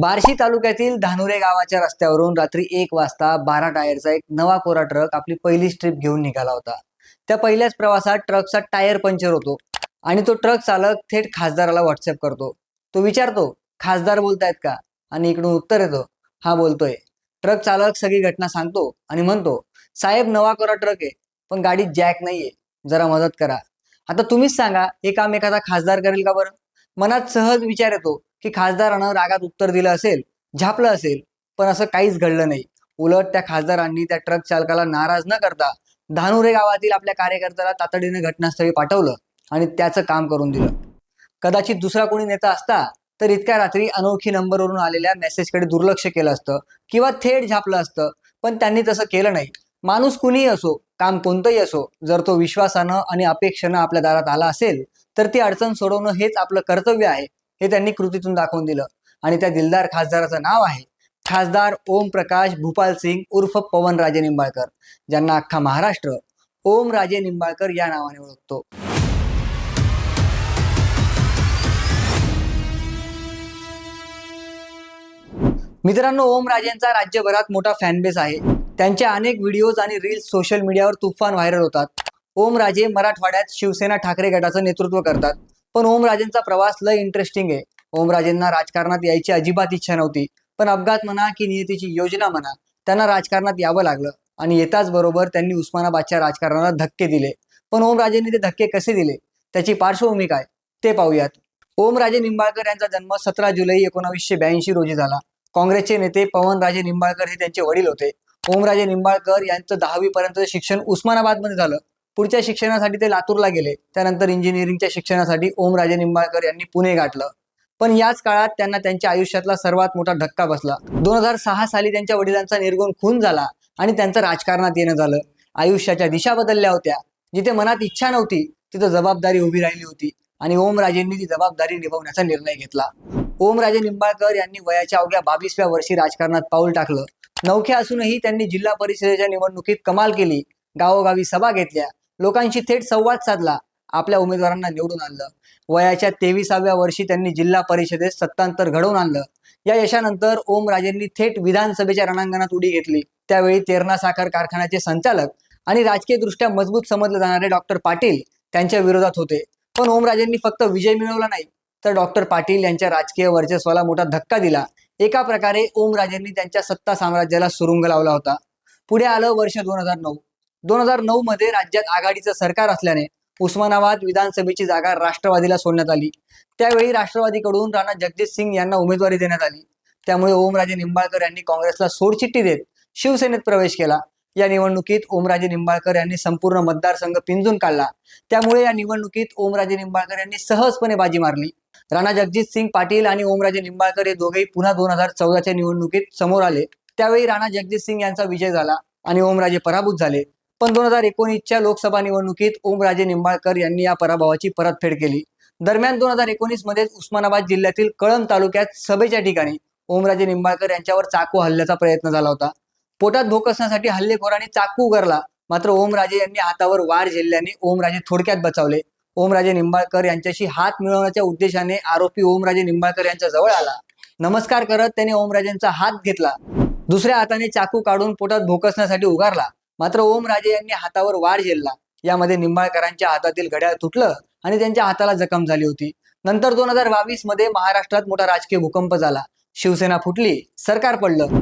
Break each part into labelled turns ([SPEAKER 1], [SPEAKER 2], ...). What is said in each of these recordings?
[SPEAKER 1] बार्शी तालुक्यातील धानुरे गावाच्या रस्त्यावरून रात्री एक वाजता बारा टायरचा एक नवा कोरा ट्रक आपली पहिली ट्रिप घेऊन निघाला होता. त्या पहिल्याच प्रवासात ट्रकचा टायर पंक्चर होतो आणि तो ट्रक चालक थेट खासदाराला व्हॉट्सअप करतो. तो विचारतो खासदार बोलतायत का? आणि इकडून उत्तर येतो हा बोलतोय. ट्रक चालक सगळी घटना सांगतो आणि म्हणतो साहेब नवा कोरा ट्रक आहे पण गाडीत जॅक नाहीये. जरा मदत करा. आता तुम्हीच सांगा हे काम एखादा खासदार करेल का बरं? मनात सहज विचार येतो की खासदारानं रागात उत्तर दिलं असेल झापलं असेल पण असं काहीच घडलं नाही. उलट त्या खासदारांनी त्या ट्रक चालकाला नाराज न करता धानुरे गावातील आपल्या कार्यकर्त्याला तातडीने घटनास्थळी पाठवलं आणि त्याचं काम करून दिलं. कदाचित दुसरा कोणी नेता असता तर इतक्या रात्री अनोळखी नंबरवरून आलेल्या मेसेजकडे दुर्लक्ष केलं असतं किंवा थेट झापलं असतं पण त्यांनी तसं केलं नाही. माणूस कुणीही असो काम कोणतंही असो जर तो विश्वासानं आणि अपेक्षेनं आपल्या दारात आला असेल तर ती अडचण सोडवणं हेच आपलं कर्तव्य आहे. हे त्यांनी कृतीतून दाखवून दिलं. आणि त्या दिलदार खासदाराचं नाव आहे खासदार ओम प्रकाश भूपाल सिंग उर्फ पवन राजे निंबाळकर ज्यांना अख्खा महाराष्ट्र ओम राजे निंबाळकर या नावाने ओळखतो. मित्रांनो ओम राजेंचा राज्यभरात मोठा फॅनबेस आहे. त्यांच्या अनेक व्हिडिओज आणि रील्स सोशल मीडियावर तुफान व्हायरल होतात. ओम राजे मराठवाड्यात शिवसेना ठाकरे गटाचं नेतृत्व करतात. पण ओमराजेंचा प्रवास लय इंटरेस्टिंग आहे. ओमराजेंना राजकारणात यायची अजिबात इच्छा नव्हती. पण अपघात म्हणा की नियतीची योजना म्हणा त्यांना राजकारणात यावं लागलं. आणि येताच बरोबर त्यांनी उस्मानाबादच्या राजकारणाला धक्के दिले. पण ओम राजेंनी ते धक्के कसे दिले? त्याची पार्श्वभूमी काय? ते पाहूयात. ओमराजे निंबाळकर यांचा जन्म सतरा जुलै एकोणावीसशे ब्याऐंशी रोजी झाला. काँग्रेसचे नेते पवनराजे निंबाळकर हे त्यांचे वडील होते. ओमराजे निंबाळकर यांचं दहावी पर्यंत शिक्षण उस्मानाबादमध्ये झालं. पुढच्या शिक्षणासाठी ते लातूरला गेले. त्यानंतर इंजिनिअरिंगच्या शिक्षणासाठी ओमराजे निंबाळकर यांनी पुणे गाठलं. पण याच काळात त्यांना त्यांच्या आयुष्यातला सर्वात मोठा धक्का बसला. दोन हजार सहा साली त्यांच्या वडिलांचा निर्गुण खून झाला आणि त्यांचं राजकारणात येणं झालं. आयुष्याच्या दिशा बदलल्या होत्या. जिथे मनात इच्छा नव्हती तिथं जबाबदारी उभी राहिली होती आणि ओमराजेंनी ती जबाबदारी निभावण्याचा निर्णय घेतला. ओमराजे निंबाळकर यांनी वयाच्या अवघ्या बावीसव्या वर्षी राजकारणात पाऊल टाकलं. नवख्या असूनही त्यांनी जिल्हा परिषदेच्या निवडणुकीत कमाल केली. गावोगावी सभा घेतल्या. लोकांशी थेट संवाद साधला आपल्या उमेदवारांना निवडून आणलं. वयाच्या तेविसाव्या वर्षी त्यांनी जिल्हा परिषदेत सत्तांतर घडवून आणलं. या यशानंतर ओमराजेंनी थेट विधानसभेच्या रणांगणात उडी घेतली. त्यावेळी तेरणा साखर कारखान्याचे संचालक आणि राजकीय दृष्ट्या मजबूत समजले जाणारे डॉक्टर पाटील त्यांच्या विरोधात होते. पण ओमराजेंनी फक्त विजय मिळवला नाही तर डॉक्टर पाटील यांच्या राजकीय वर्चस्वाला मोठा धक्का दिला. एका प्रकारे ओमराजेंनी त्यांच्या सत्ता साम्राज्याला सुरुंग लावला होता. पुढे आलं वर्ष दोन हजार नऊ. दोन हजार नऊ मध्ये राज्यात आघाडीचं सरकार असल्याने उस्मानाबाद विधानसभेची जागा राष्ट्रवादीला सोडण्यात आली. त्यावेळी राष्ट्रवादीकडून राणा जगजित सिंग यांना उमेदवारी देण्यात आली. त्यामुळे ओमराजे निंबाळकर यांनी काँग्रेसला सोडचिठ्ठी देत शिवसेनेत प्रवेश केला. या निवडणुकीत ओमराजे निंबाळकर यांनी संपूर्ण मतदारसंघ पिंजून काढला. त्यामुळे या निवडणुकीत ओमराजे निंबाळकर यांनी सहजपणे बाजी मारली. राणा जगजित सिंग पाटील आणि ओमराजे निंबाळकर हे दोघेही पुन्हा दोन हजार चौदाच्या निवडणुकीत समोर आले. त्यावेळी राणा जगजित सिंग यांचा विजय झाला आणि ओमराजे पराभूत झाले. पण दोन हजार एकोणीसच्या लोकसभा निवडणुकीत ओमराजे निंबाळकर यांनी या पराभवाची परतफेड केली. दरम्यान दोन हजार एकोणीसमध्ये उस्मानाबाद जिल्ह्यातील कळंब तालुक्यात सभेच्या ठिकाणी ओमराजे निंबाळकर यांच्यावर चाकू हल्ल्याचा प्रयत्न झाला होता. पोटात भोक असण्यासाठी हल्लेखोरांनी चाकू उगारला. मात्र ओमराजे यांनी हातावर वार झेलल्याने ओमराजे थोडक्यात बचावले. ओमराजे निंबाळकर यांच्याशी हात मिळवण्याच्या उद्देशाने आरोपी ओमराजे निंबाळकर यांच्या जवळ आला. नमस्कार करत त्याने ओमराजेंचा हात घेतला. दुसऱ्या हाताने चाकू काढून पोटात भोकसण्यासाठी उगारला. मात्र ओमराजे यांनी हातावर वार झेलला. यामध्ये निंबाळकरांच्या हातातील घड्याळ तुटलं आणि त्यांच्या हाताला जखम झाली होती. नंतर दोन हजार बावीसमध्ये महाराष्ट्रात मोठा राजकीय भूकंप झाला. शिवसेना फुटली सरकार पडलं.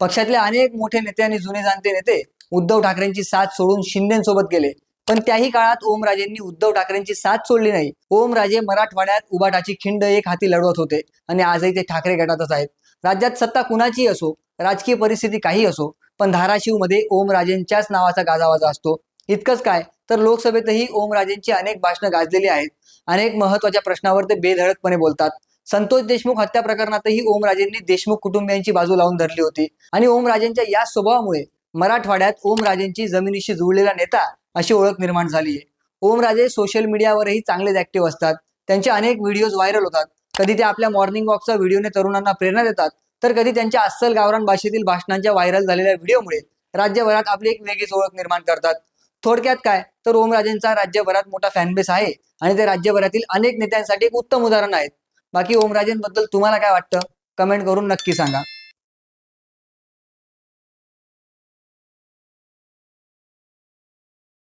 [SPEAKER 1] पक्षातले अनेक मोठे नेते आणि जुने जाणते नेते उद्धव ठाकरेंची साथ सोडून शिंदेसोबत गेले. पण त्याही काळात ओमराजेंनी उद्धव ठाकरेंची साथ सोडली नाही. ओमराजे मराठवाड्यात उबाटाची खिंड एक हाती लढवत होते आणि आजही ते ठाकरे गटातच आहेत. राज्यात सत्ता कुणाची असो राजकीय परिस्थिती काही असो पण धाराशिवमध्ये ओमराजेंच्याच नावाचा गाजावाजा असतो. इतकंच काय तर लोकसभेतही ओमराजेंची अनेक भाषणं गाजलेली आहेत. अनेक महत्त्वाच्या प्रश्नावर ते बेधडकपणे बोलतात. संतोष देशमुख हत्या प्रकरणातही ओमराजेंनी देशमुख कुटुंबियांची बाजू लावून धरली होती. आणि ओमराजेंच्या या स्वभावामुळे मराठवाड्यात ओमराजेंची जमिनीशी जुळलेला नेता अशी ओळख निर्माण झाली आहे ओमराजे सोशल मीडियावरही चांगलेच ऍक्टिव्ह असतात. त्यांचे अनेक व्हिडिओज व्हायरल होतात. कधी ते आपल्या मॉर्निंग वॉकचा व्हिडिओने तरुणांना प्रेरणा देतात. तर कधी त्यांच्या अस्सल गावरान भाषेतील भाषणांच्या व्हायरल झालेल्या व्हिडिओमुळे राज्यभरात आपली एक वेगळीच ओळख निर्माण करतात. थोडक्यात काय? तर ओमराजेंचा राज्यभरात मोठा फॅनबेस आहे आणि ते राज्यभरातील अनेक नेत्यांसाठी एक उत्तम उदाहरण आहेत. बाकी ओमराजेंबद्दल तुम्हाला काय वाटतं? कमेंट करून नक्की सांगा.